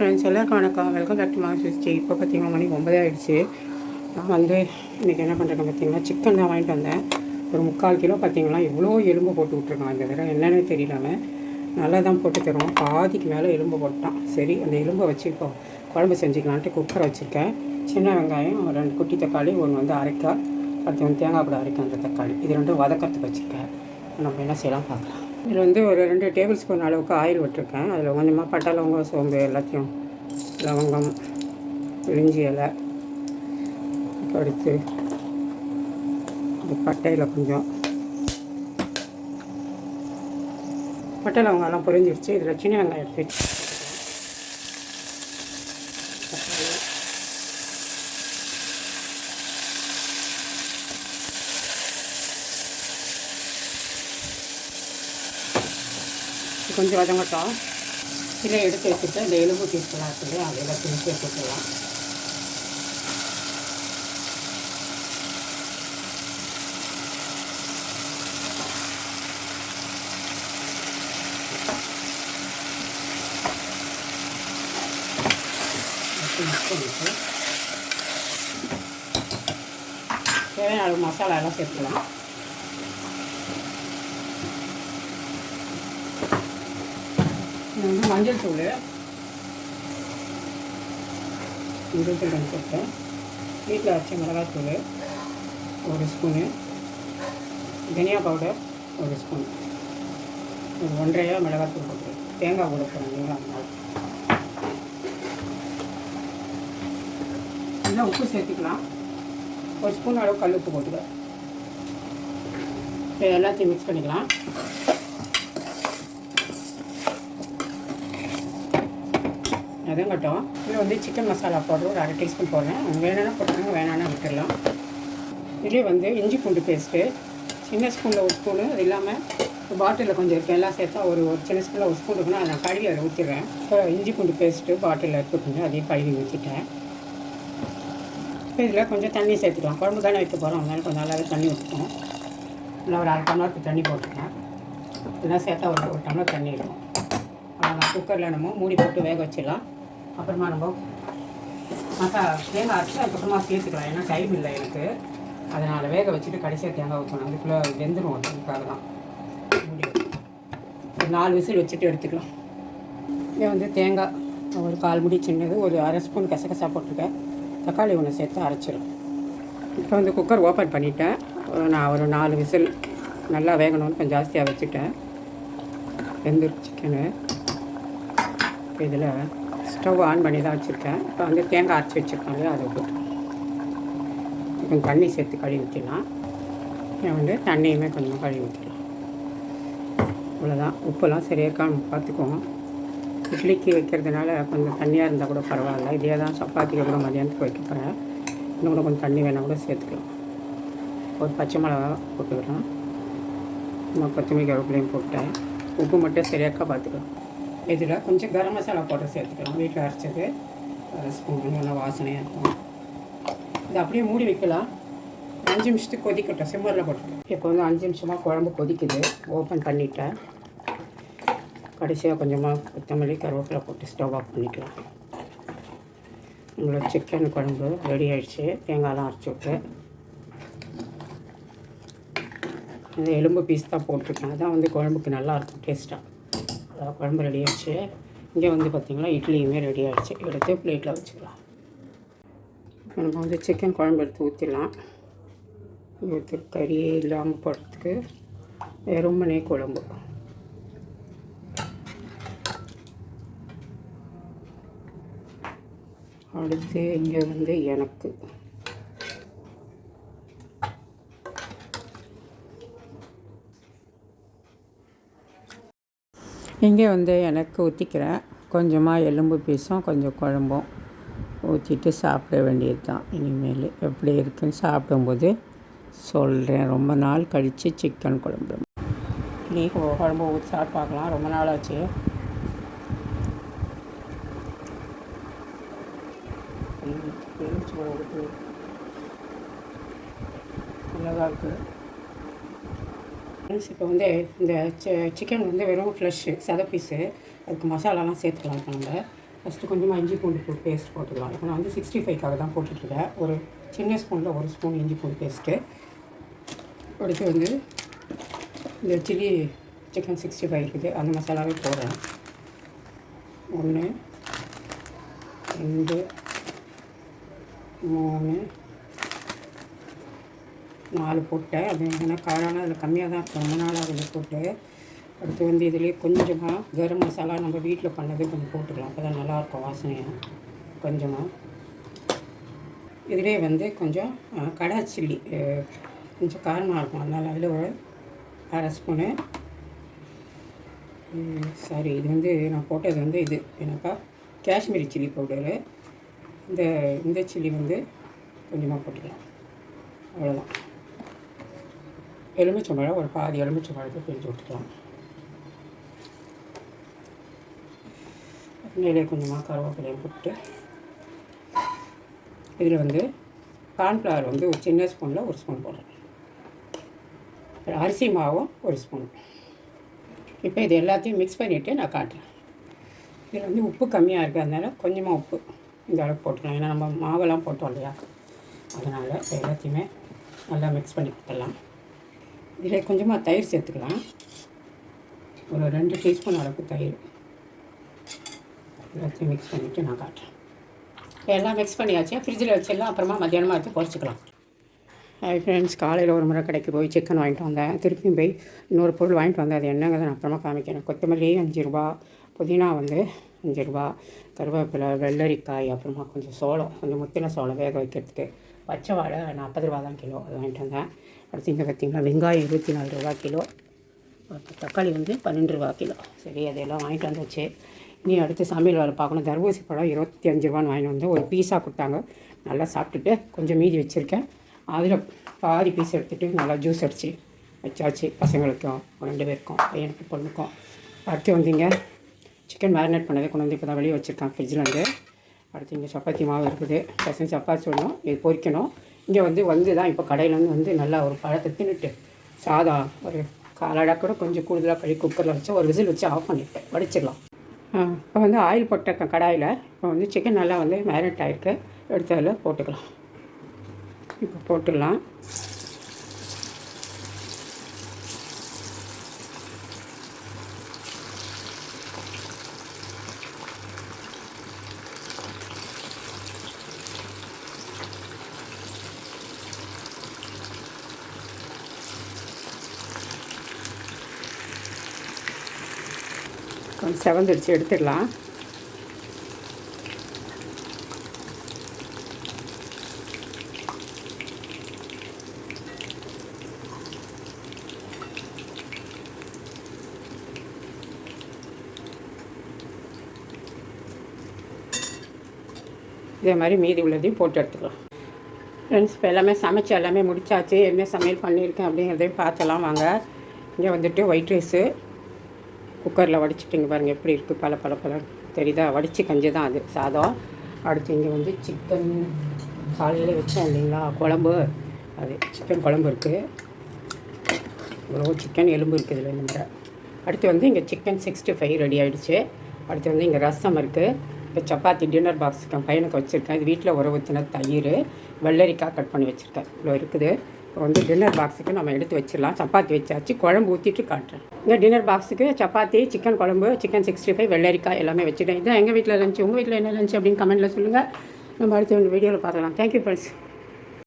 Friends எல்லாருக்கும் வணக்கம் welcome back to மாசிஸ்டி இப்போ பார்த்தீங்கன்னா மணி ஒம்பதே ஆகிடுச்சு நான் வந்து இன்றைக்கி என்ன பண்ணுறேன் பார்த்தீங்கன்னா சிக்கன் தான் வாங்கிட்டு வந்தேன். ஒரு முக்கால் கிலோ பார்த்தீங்கன்னா எவ்வளோ எலும்பு போட்டு விட்ருக்கான் இந்த தடவை என்னென்னு தெரியல நல்லா தான் போட்டு தருவோம் பாதிக்கு மேலே எலும்பு போட்டான். சரி அந்த எலும்பை வச்சு இப்போ குழம்பு செஞ்சுக்கலான்ட்டு குக்கரை வச்சுருக்கேன். சின்ன வெங்காயம் ஒரு ரெண்டு குட்டி தக்காளி ஒன்று வந்து அரைக்காய் அடுத்து வந்து தேங்காய் கூட அரைக்க அந்த தக்காளி. இது ரெண்டும் வதக்கிறதுக்கு வச்சுருக்கேன். நம்ம என்ன செய்யலாம் பார்க்கலாம். இதில் வந்து ஒரு ரெண்டு டேபிள் ஸ்பூன் அளவுக்கு ஆயில் விட்டுருக்கேன். அதில் கொஞ்சமாக பட்டை லவங்கம் சோம்பு எல்லாத்தையும் லவங்கம் இஞ்சி இலை அடுத்து இந்த பட்டையில் கொஞ்சம். பட்டை லவங்கம்லாம் பொரிஞ்சிருச்சு. இதில் சின்ன வெங்காயம் எடுத்து கொஞ்சம் வதங்கட்டும். இதை எடுத்து வச்சுட்டு இந்த எலும்பு பீஸ்லாம் இருக்குது அதை எல்லாத்தையும் சேர்த்துக்கலாம் தேவையான அளவு மசாலா எல்லாம் சேர்த்துக்கலாம் இது வந்து மஞ்சள் தூள். மஞ்சள் தூள் ரெண்டு போட்டேன் வீட்டில் அரைச்ச மிளகாத்தூள் ஒரு ஸ்பூனு தனியா பவுடர் ஒரு ஸ்பூன் ஒரு ஒன்றரையா மிளகாத்தூள் போட்டு தேங்காய் கூட போடுறீங்களா நல்லா உப்பு சேர்த்துக்கலாம். ஒரு ஸ்பூன் அளவு கல் உப்பு போட்டுக்க. எல்லாத்தையும் மிக்ஸ் பண்ணிக்கலாம். அதங்கட்டும் இதில் வந்து சிக்கன் மசாலா பவுடர் ஒரு அரை டீஸ்பூன் போடுறேன். வேணும்னா போட்டுக்கோங்க வேணான்னா விட்டுடலாம். இதிலே வந்து இஞ்சி பூண்டு பேஸ்ட்டு சின்ன ஸ்பூனில் ஒரு ஸ்பூனு அது இல்லாமல் பாட்டிலில் கொஞ்சம் இருக்குது எல்லாம் சேர்த்தா ஒரு ஒரு சின்ன ஸ்பூனில் ஒரு ஸ்பூன் இருக்குன்னா அதை நான் கழுவி அதை ஊற்றிடுறேன் இப்போ இஞ்சி பூண்டு பேஸ்ட்டு பாட்டிலில் இருக்குது கொஞ்சம் அதையும் கழுவி ஊற்றிட்டேன் இப்போ இதில் கொஞ்சம் தண்ணி சேர்த்துக்கலாம். குழம்பு தானே வைக்க போகிறோம் அதனால கொஞ்சம் நல்லாவே தண்ணி ஊற்றிப்போம் நல்லா ஒரு அரை டம்ளருக்கு தண்ணி போட்டுருக்கேன் இதெல்லாம் சேர்த்தா ஒரு ஒரு டம்ளர் தண்ணி இருக்கும். அவ்வளோதான் குக்கரில் நம்ம மூடி போட்டு வேக வச்சிடலாம். அப்புறமா நம்ம மசா தேங்காய் அரைச்சி அதுக்கப்புறமா சேர்த்துக்கலாம். ஏன்னா டைம் இல்லை எனக்கு. அதனால் வேக வச்சுட்டு கடைசியாக தேங்காய் ஊற்றணும் அதுக்குள்ளே வெந்துடும் அதுக்காக தான். முடியும் ஒரு நாலு விசில் வச்சுட்டு எடுத்துக்கலாம். இங்கே வந்து தேங்காய் ஒரு கால் முடி சின்னது ஒரு அரை ஸ்பூன் கசகசா போட்டிருக்கேன். தக்காளி ஒன்று சேர்த்து அரைச்சிடும் இப்போ வந்து குக்கர் ஓப்பன் பண்ணிட்டேன். நான் ஒரு நாலு விசில் நல்லா வேகணும்னு கொஞ்சம் ஜாஸ்தியாக வச்சுட்டேன். வெந்துருச்சு சிக்கனு. இதில் ஸ்டவ் ஆன் பண்ணி தான் வச்சுருக்கேன். இப்போ வந்து தேங்காய் அரைச்சி வச்சுருக்கேன் இல்லையா அதை போட்டு. கொஞ்சம் தண்ணி சேர்த்து கழுவி ஊற்றிடலாம் இதை வந்து தண்ணியுமே கொஞ்சம் கழுவி ஊற்றிடலாம் அவ்வளோதான் உப்பெல்லாம் சரியாக பார்த்துக்குவோம். பார்த்துக்கோங்க இட்லிக்கு வைக்கிறதுனால கொஞ்சம் தண்ணியாக இருந்தால் கூட பரவாயில்ல. இதே தான் சப்பாத்திக்கு கூட மதியானத்துக்கு வைக்க போகிறேன் இன்னும் கூட கொஞ்சம் தண்ணி வேணால் கூட சேர்த்துக்கலாம். ஒரு பச்சை மிளகா போட்டுக்கிறேன் நம்ம கொத்தமல்லி கருவேப்பிலையும் போட்டேன் உப்பு மட்டும் சரியாக்கா பார்த்துக்கலாம். இதில் கொஞ்சம் கரம் மசாலா பவுடர் சேர்த்துக்கலாம். வீட்டில் அரைச்சது ஸ்பூன் நல்லா வாசனையாக இருக்கும். இது அப்படியே மூடி வைக்கலாம். அஞ்சு நிமிஷத்துக்கு கொதிக்கட்டும். சிம்மரில் போட்டு இப்போ வந்து அஞ்சு நிமிஷமாக குழம்பு கொதிக்குது. ஓப்பன் பண்ணிட்டேன். கடைசியாக கொஞ்சமாக கொத்தமல்லி கருவேப்பிலை போட்டு ஸ்டவ் ஆஃப் பண்ணிக்கலாம். உங்களோட சிக்கன் குழம்பு ரெடி ஆகிடுச்சு தேங்காய்லாம் அரைச்சி விட்டு. இந்த எலும்பு பீஸ் தான் போட்டிருக்கேன். அதான் வந்து குழம்புக்கு நல்லாயிருக்கும் டேஸ்ட்டாக குழம்பு ரெடி ஆகிடுச்சு இங்கே வந்து பார்த்திங்கன்னா இட்லியுமே ரெடி ஆகிடுச்சு எடுத்து பிளேட்டில் வச்சுக்கலாம். இப்போ நம்ம வந்து சிக்கன் குழம்பு எடுத்து ஊற்றிடலாம் ஊற்றி கறியே இல்லாமல் போடுறதுக்கு வெறுமனே குழம்பு. அடுத்து இங்கே வந்து எனக்கு இங்கே வந்து எனக்கு ஊற்றிக்கிறேன் கொஞ்சமாக எலும்பு பீஸும் கொஞ்சம் குழம்பும் ஊற்றிட்டு சாப்பிட வேண்டியது தான் இனிமேல் எப்படி இருக்குன்னு சாப்பிடும்போது சொல்கிறேன் ரொம்ப நாள் கழித்து சிக்கன் குழம்பு. நீ குழம்பு ஊற்றி சாப்பிட்டு பார்க்கலாம். ரொம்ப நாள் ஆச்சு. ம், இருக்குது ஃப்ரெண்ட்ஸ் இப்போ வந்து இந்த சிக்கன் வந்து வெறும் ஃப்ளஷ்ஷு சத பீஸு அதுக்கு மசாலாலாம் சேர்த்துக்கலாம் இப்போ நம்ம. ஃபஸ்ட்டு கொஞ்சமாக இஞ்சி பூண்டு போட்டு பேஸ்ட் போட்டுக்கலாம். இப்போ நான் வந்து சிக்ஸ்டி ஃபைவ்க்காக தான் போட்டுட்ருக்கேன். ஒரு சின்ன ஸ்பூனில் ஒரு ஸ்பூன் இஞ்சி பூண்டு பேஸ்ட்டு அடுத்து வந்து இந்த சில்லி சிக்கன் சிக்ஸ்டி ஃபைவ் இருக்குது. அந்த மசாலாவே போடுறேன். ஒன்று ரெண்டு மூணு நாலு போட்டேன். அது ஏன்னா காரான அதில் கம்மியாக தான் இருக்கும். ரொம்ப நாளாக அதில் போட்டு அடுத்து வந்து இதுலேயே கொஞ்சமாக கரம் மசாலா நம்ம வீட்டில் பண்ணது கொஞ்சம் போட்டுக்கலாம். அப்போ தான் நல்லாயிருக்கும் வாசனையாக கொஞ்சமாக இதுலேயே வந்து கொஞ்சம் கடா சில்லி கொஞ்சம் காரமாக இருக்கும். அதனால் அதில் ஒரு அரை ஸ்பூனு சாரி இது வந்து நான் போட்டது வந்து இது. என்னப்பா? Kashmiri chilli powder. இந்த இந்த சில்லி வந்து கொஞ்சமாக போட்டுக்கலாம். அவ்வளோதான் எலுமிச்சம்பழம் ஒரு பாதி எலுமிச்சம்பழத்தை பிரிஞ்சு விட்டுக்கலாம் மேலே கொஞ்சமாக கருவேப்பிலையும் போட்டு இதில் வந்து கார்ன்ஃப்ளவர் வந்து ஒரு சின்ன ஸ்பூனில் ஒரு ஸ்பூன் போடுறேன் அரிசி மாவும் ஒரு ஸ்பூன் இப்போ இது எல்லாத்தையும் மிக்ஸ் பண்ணிவிட்டு நான் காட்டுறேன் இதில் வந்து உப்பு கம்மியாக இருக்குது கொஞ்சமாக உப்பு இந்த அளவுக்கு போட்டுக்கலாம் ஏன்னா நம்ம மாவெல்லாம் போட்டோம் இல்லையா அதனால் எல்லாத்தையுமே நல்லா மிக்ஸ் பண்ணி கொடுத்துடலாம் இதில் கொஞ்சமாக தயிர் சேர்த்துக்கலாம். ஒரு ரெண்டு டீஸ்பூன் அளவுக்கு தயிர். எல்லாத்தையும் மிக்ஸ் பண்ணிவிட்டு நான் காட்டுறேன். எல்லாம் மிக்ஸ் பண்ணியாச்சு. ஃப்ரிட்ஜில் வச்சிடலாம். அப்புறமா மத்தியானமாக எடுத்து பொரிச்சிக்கலாம். ஹாய் ஃப்ரெண்ட்ஸ் காலையில் ஒரு முறை கடைக்கு போய் சிக்கன் வாங்கிட்டு வந்தேன். திருப்பியும் போய் இன்னொரு பொருள் வாங்கிட்டு வந்தேன். அது என்னங்கிறத நான் அப்புறமா காமிக்கிறேன். கொத்தமல்லி அஞ்சு ரூபா புதினா வந்து அஞ்சு ரூபா கருவேப்பிலை வெள்ளரிக்காய் அப்புறமா கொஞ்சம் சோளம் கொஞ்சம் முத்தின சோளம் வேக வைக்கிறதுக்கு பச்சை வாழை நாற்பது ரூபா தான் கிலோ அது வாங்கிட்டு வந்தேன். அடுத்து இங்கே பார்த்திங்கன்னா வெங்காயம் இருபத்தி நாலு ரூபா கிலோ. தக்காளி வந்து பன்னெண்டு ரூபா கிலோ. சரி அதெல்லாம் வாங்கிட்டு வந்துச்சு. இனி அடுத்து சமையல் வேலை பார்க்கணும். தர்பூசி பழம் இருபத்தி அஞ்சு ரூபான்னு வாங்கிட்டு வந்து ஒரு பீஸா கொடுத்தாங்க. நல்லா சாப்பிட்டுட்டு கொஞ்சம் மீதி வச்சுருக்கேன். அதில் பாதி பீஸ் எடுத்துகிட்டு நல்லா ஜூஸ் அடித்து வச்சாச்சு பசங்களுக்கும் ரெண்டு பேருக்கும் பையனுக்கு பொண்ணுக்கும். அடுத்து வந்தீங்க சிக்கன் மேரினேட் பண்ணதை கொண்டு வந்து இப்போ தான் வெளியே வச்சுருக்கேன் ஃப்ரிட்ஜில் வந்து அடுத்து இங்கே சப்பாத்தி மாவு இருக்குது. பசங்க சப்பாத்தி சொல்லணும். இது பொரிக்கணும் இங்கே வந்து வந்து தான் இப்போ கடையிலேருந்து வந்து நல்லா ஒரு பழத்தை தின்னுட்டு சாதம் ஒரு காலடா கூட கொஞ்சம் கூடுதலாக கழி குக்கரில் வச்சு ஒரு விசில் வச்சு ஆஃப் பண்ணிவிட்டேன் வடிச்சிடலாம். இப்போ வந்து ஆயில் போட்ட கடாயில். இப்போ வந்து சிக்கன் நல்லா வந்து மேரினேட் ஆகிருக்கு எடுத்து அதில் போட்டுக்கலாம். இப்போ போட்டுடலாம். கொஞ்சம் செவந்துடுச்சு எடுத்துடலாம். இதே மாதிரி மீதி உள்ளதையும் போட்டு எடுத்துக்கலாம். ஃப்ரெண்ட்ஸ் இப்போ எல்லாமே சமைச்சு எல்லாமே முடிச்சாச்சு. என்ன சமையல் பண்ணியிருக்கேன் அப்படிங்கிறதையும் பார்த்தலாம் வாங்க. இங்கே வந்துட்டு ஒயிட் ரைஸு. குக்கரில் வடிச்சிட்டிங்க பாருங்கள் எப்படி இருக்குது பல பல பல தெரியுதா? வடித்து கஞ்சி தான் அது. சாதம். அடுத்து இங்கே வந்து சிக்கன் காலையில் வச்சேன் இல்லைங்களா? குழம்பு. அது சிக்கன் குழம்பு இருக்குது இவ்வளோ சிக்கன் எலும்பு இருக்குது இதில் இந்த முறை. அடுத்து வந்து இங்கே சிக்கன் சிக்ஸ்டி ஃபைவ் ரெடி ஆகிடுச்சு அடுத்து வந்து இங்கே ரசம் இருக்குது இப்போ சப்பாத்தி டின்னர் பாக்ஸுக்கு பையனுக்கு வச்சுருக்கேன். இது வீட்டில் உர ஊற்றின தயிர். வெள்ளரிக்காய் கட் பண்ணி வச்சுருக்கேன். இவ்வளோ இருக்குது. இப்போ வந்து டின்னர் பாக்ஸுக்கு நம்ம எடுத்து வச்சிடலாம். சப்பாத்தி வச்சாச்சு குழம்பு ஊற்றிட்டு காட்டுறேன். இந்த டின்னர் பாக்ஸுக்கு சப்பாத்தி சிக்கன் குழம்பு சிக்கன் சிக்ஸ்டி ஃபைவ் வெள்ளரிக்காய் எல்லாமே வச்சுட்டேன். இதான் எங்கள் வீட்டில் லஞ்சு உங்கள் வீட்டில் என்ன லஞ்சு அப்படின்னு கமெண்ட்டில் சொல்லுங்கள் நம்ம அடுத்த வீடியோவில் பார்க்கலாம். Thank you friends